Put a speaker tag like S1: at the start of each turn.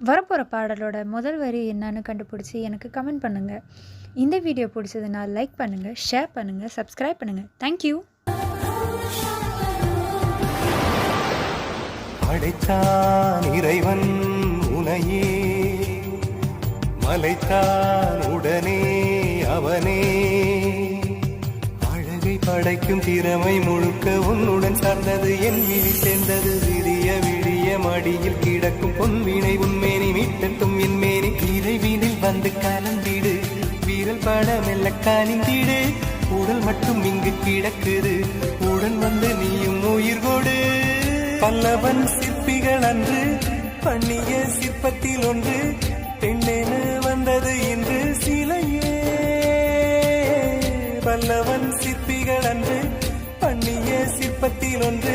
S1: வரப்போகிற பாடலோட முதல் வரி என்னன்னு கண்டுபிடிச்சி எனக்கு கமெண்ட் பண்ணுங்கள் இந்த வீடியோ பிடிச்சதுன்னா லைக் பண்ணுங்கள் ஷேர் பண்ணுங்கள் சப்ஸ்கிரைப் பண்ணுங்கள் தேங்க்யூ
S2: படைத்தான் இறைவன் உனையே மலைத்தான் உடனே அவனே. அழகை படைக்கும் திறமை முழுக்க உன்னுடன் சார்ந்தது என் விழி அடியில் கிடக்கும் பொன்வினை உண்மேனி மீட்டட்டும் என் மேனி. இறைவீனில் வந்து கலந்திடு. வீரல் பட மெல்ல காணிந்திடு உடல் மட்டும் இங்கு கிடக்குது. உடன் வந்து நீயும் உயிர் கொடு. பல்லவன் சிற்பிகள் அன்று பண்ணிய சிற்பத்தில் ஒன்று பெண்ணென வந்தது இன்று சிலையே. பல்லவன் சிற்பிகள் அன்று பண்ணிய சிற்பத்தில் ஒன்று